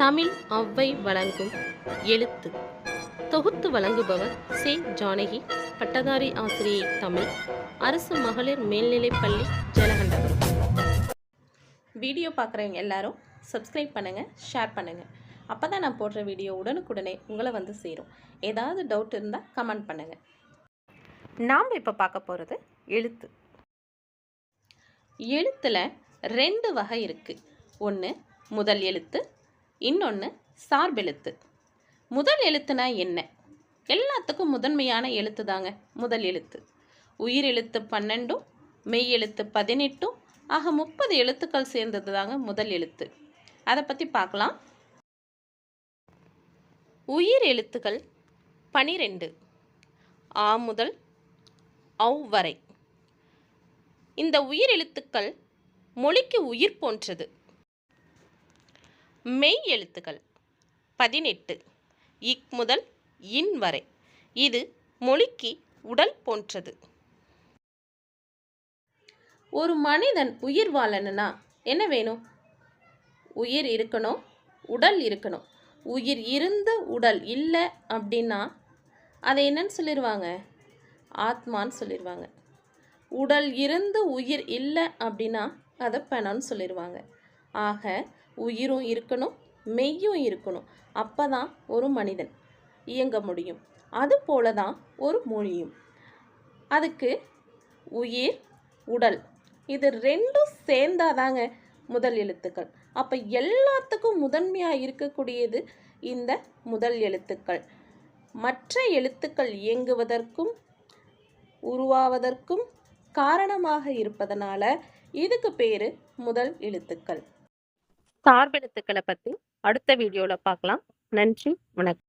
தமிழ் ஔவை வழங்கும் எழுத்து. தொகுத்து வழங்குபவர் சே. ஜானகி பட்டதாரி ஆசிரியை தமிழ் அரசு மகளிர் மேல்நிலைப்பள்ளி ஜலகண்டபுரம். வீடியோ பார்க்குறவங்க எல்லாரும் சப்ஸ்கிரைப் பண்ணுங்கள் ஷேர் பண்ணுங்கள் அப்போ தான் நான் போடுற வீடியோ உடனுக்குடனே உங்களை வந்து சேரும். ஏதாவது டவுட் இருந்தால் கமெண்ட் பண்ணுங்கள் நாம் இப்போ பார்க்க போகிறது எழுத்து. எழுத்தில் ரெண்டு வகை இருக்குது ஒன்று முதல் எழுத்து இன்னொன்று சார்பெழுத்து முதல் எழுத்துனா என்ன? எல்லாத்துக்கும் முதன்மையான எழுத்து தாங்க முதல் எழுத்து. உயிர் எழுத்து பன்னெண்டும் மெய் எழுத்து பதினெட்டும் ஆக முப்பது எழுத்துக்கள் சேர்ந்தது தாங்க முதல் எழுத்து. அதை பற்றி பார்க்கலாம் உயிர் எழுத்துக்கள் பனிரெண்டு ஆ முதல் அவ் வரை. இந்த உயிர் எழுத்துக்கள் மொழிக்கு உயிர் போன்றது. மெய் எழுத்துக்கள். பதினெட்டு. இக் முதல் இன் வரை. இது மொழிக்கு உடல் போன்றது. ஒரு மனிதன் உயிர் வாழணும்னா என்ன வேணும்? உயிர் இருக்கணும் உடல் இருக்கணும். உயிர் இருந்து உடல் இல்லை அப்படின்னா அதை என்னன்னு சொல்லிடுவாங்க ஆத்மான்னு சொல்லிடுவாங்க உடல் இருந்து உயிர் இல்லை அப்படின்னா அதை பெணம்னு சொல்லிடுவாங்க ஆக உயிரும் இருக்கணும் மெய்யும் இருக்கணும். அப்போ தான் ஒரு மனிதன் இயங்க முடியும். அதுபோல தான் ஒரு மொழியும். அதுக்கு உயிர் உடல் இது ரெண்டும் சேர்ந்தாதாங்க முதல் எழுத்துக்கள். அப்போ எல்லாத்துக்கும் முதன்மையாக இருக்கக்கூடியது இந்த முதல் எழுத்துக்கள். மற்ற எழுத்துக்கள் இயங்குவதற்கும் உருவாவதற்கும் காரணமாக இருப்பதனால இதுக்கு பேர் முதல் எழுத்துக்கள். சார்பெழுத்துக்களை பற்றி அடுத்த வீடியோவில் பார்க்கலாம். நன்றி வணக்கம்.